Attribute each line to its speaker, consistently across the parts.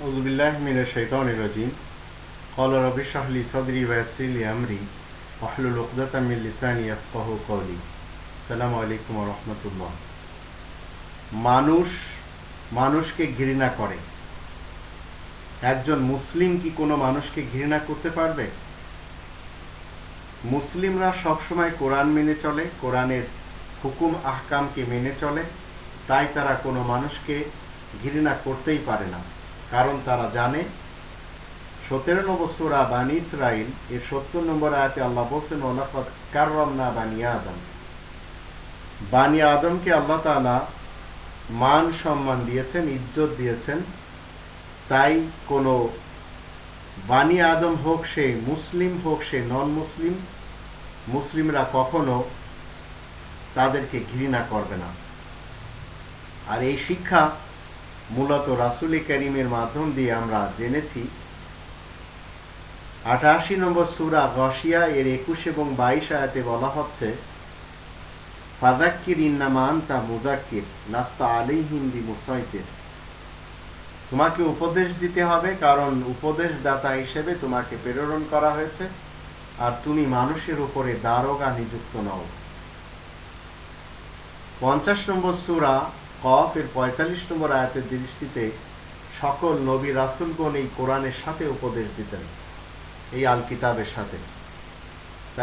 Speaker 1: أعوذ بالله من الشيطان الرجيم قال رب اشرح لي صدري ويسر لي أمري واحلل عقدة من لساني يفقهوا قولي السلام عليكم ورحمة الله মানুষ মানুষকে ঘৃণা করে একজন মুসলিম কি কোনো মানুষকে ঘৃণা করতে পারবে মুসলিমরা সবসময় কোরআন মেনে চলে কোরআনের হুকুম আহকামকে মেনে চলে তাই তারা কোনো মানুষকে ঘৃণা করতেই পারে না কারণ তারা জানে, সতেরো নম্বর সুরা বানি ইসরাইল এর সত্তর নম্বর আয়াতে আল্লাহ বলছেন ওলাফত কাররম না বানি আদম। বানি আদমকে আল্লাহ তালা মান সম্মান দিয়েছেন, ইজ্জত দিয়েছেন। তাই কোনো বানি আদম হোক সে মুসলিম হোক সে নন মুসলিম মুসলিমরা কখনো তাদেরকে ঘৃণা করবে না। আর এই শিক্ষা মূলত রাসুলি করিমের মাধ্যম দিয়ে আমরা জেনেছি। আটাশি নম্বর সুরা গসিয়া এর একুশ এবং বাইশ আয়াতে বলা হচ্ছে ফাদাক্কির ইন্নামান তা মুজাক্কির লাস্তা আলী হিন্দি মুসাইতের তোমাকে উপদেশ দিতে হবে, কারণ উপদেশ দাতা হিসেবে তোমাকে প্রেরণ করা হয়েছে, আর তুমি মানুষের উপরে দারোগা নিযুক্ত নও। পঞ্চাশ নম্বর সুরা কফ এর পঁয়তাল্লিশ নম্বর আয়াতের দৃষ্টিতে সকল নবী রাসুলগণ এই কোরআনের সাথে উপদেশ দিতেন, এই আল কিতাবের সাথে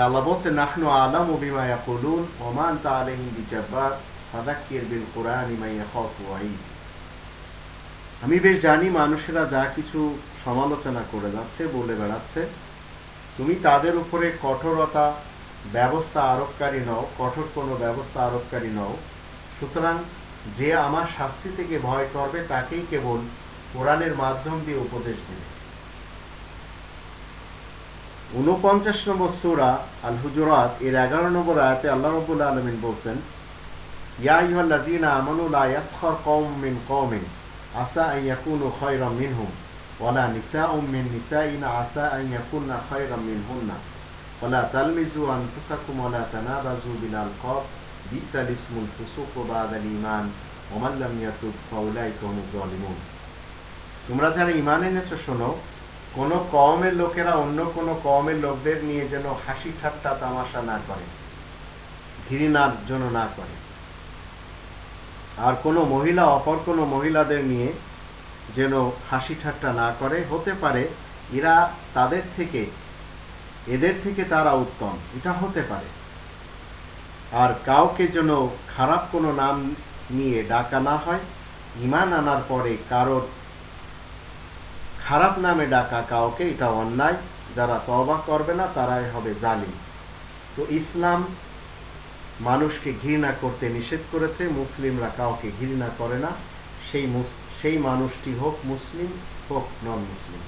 Speaker 1: আল্লাহ বলছে নাহনু আলাম বিমা ইয়াকুলুন ওমান তা আলাইহিম বিজাব্বার ফাদাক্কির বিল কোরআন ইমাইয়া খাফু ওয়াইদ আমি বেশ জানি মানুষেরা যা কিছু সমালোচনা করে যাচ্ছে, বলে বেড়াচ্ছে। তুমি তাদের উপরে কঠোরতা, ব্যবস্থা আরোপকারী নও, কঠোর কোনো ব্যবস্থা আরোপকারী নও। সুতরাং যে আমার শাস্তি থেকে ভয় করবে তাকেই কেবল কোরআনের মাধ্যম দিয়ে উপদেশ দিবে। উনপঞ্চাশ নম্বর সুরা আল হুজুরাত এর এগারো নম্বর আয়াতে আল্লাহ রবুল আলমিন বলছেন, ইয়া ইহাল্লাযীনা আমানু লা ইয়াসখার কওম মিন কওমিন, আসা আন ইয়াকুনু খায়রাম মিনহুম ওয়ালা নিসাউম মিন নিসাইন, আসা আন ইয়াকুননা খায়রাম মিনহুন্না ওয়ালা তালমিজু আনফুসাকুম ওয়ালা তানাবাজু বিল আলকাব। ইসমুল ফুসুক বাদাল ঈমান ওয়া মান লাম ইয়াতুব ফাউলাইকা হুমুজ জালিমুন তোমরা যারা ঈমান এনেছো, শোনো, কোন কওমের লোকেরা অন্য কোন কওমের লোকদের নিয়ে যেন হাসি ঠাট্টা তামাশা না করে ঘৃণার জন্য না করে। আর কোনো মহিলা অপর কোনো মহিলাদের নিয়ে যেন হাসি ঠাট্টা না করে, হতে পারে এরা তাদের থেকে, এদের থেকে তারা উত্তম, এটা হতে পারে। আর কাউকে যেন খারাপ কোনো নাম নিয়ে ডাকা না হয়, ইমান আনার পরে কারোর খারাপ নামে ডাকা কাউকে, এটা অন্যায়। যারা তবা করবে না, তারাই হবে জালিম। তো ইসলাম মানুষকে ঘৃণা করতে নিষেধ করেছে, মুসলিমরা কাউকে ঘৃণা করে না। সেই সেই মানুষটি হোক মুসলিম, হোক নন মুসলিম